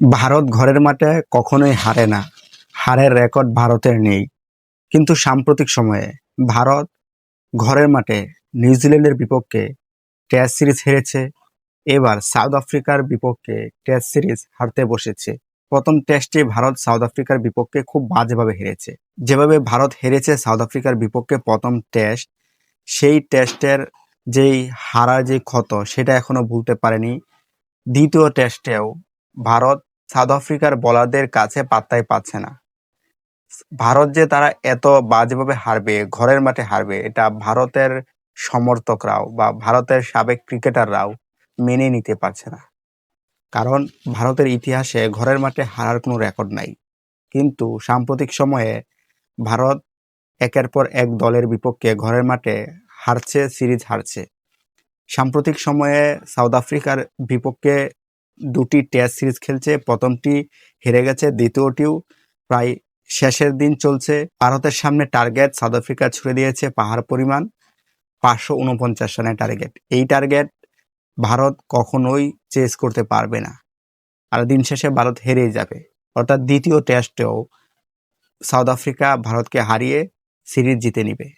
ভারত ঘরের মাঠে কখনোই হারে না। হারের রেকর্ড ভারতের নেই। কিন্তু সাম্প্রতিক সময়ে ভারত ঘরের মাঠে নিউজিল্যান্ডের বিপক্ষে টেস্ট সিরিজ হেরেছে। এবার সাউথ আফ্রিকার বিপক্ষে টেস্ট সিরিজ হারতে বসেছে। প্রথম টেস্টে ভারত সাউথ আফ্রিকার বিপক্ষে খুব বাজেভাবে হেরেছে। যেভাবে ভারত হেরেছে সাউথ আফ্রিকার বিপক্ষে প্রথম টেস্ট, সেই টেস্টের যেই হারার যে ক্ষত, সেটা এখনও ভুলতে পারেনি। দ্বিতীয় টেস্টেও ভারত সাউথ আফ্রিকার বোলারদের কাছে পাত্তাই পাচ্ছে না। ভারত যে তারা এত বাজেভাবে হারবে, ঘরের মাঠে হারবে, এটা ভারতের সমর্থকরাও বা ভারতের সাবেক ক্রিকেটাররাও মেনে নিতে পারছে না। কারণ ভারতের ইতিহাসে ঘরের মাঠে হারার কোনো রেকর্ড নাই। কিন্তু সাম্প্রতিক সময়ে ভারত একের পর এক দলের বিপক্ষে ঘরের মাঠে হারছে, সিরিজ হারছে। সাম্প্রতিক সময়ে সাউথ আফ্রিকার বিপক্ষে দুটি টেস্ট সিরিজ খেলছে। প্রথমটি হেরে গেছে, দ্বিতীয়টিও প্রায় শেষের দিন চলছে। ভারতের সামনে টার্গেট সাউথ আফ্রিকা ছুড়ে দিয়েছে, পাহাড় পরিমাণ পাঁচশো উনপঞ্চাশ রানের টার্গেট এই টার্গেট ভারত কখনোই চেস করতে পারবে না। আর দিন শেষে ভারত হেরেই যাবে। অর্থাৎ দ্বিতীয় টেস্টেও সাউথ আফ্রিকা ভারতকে হারিয়ে সিরিজ জিতে নিবে।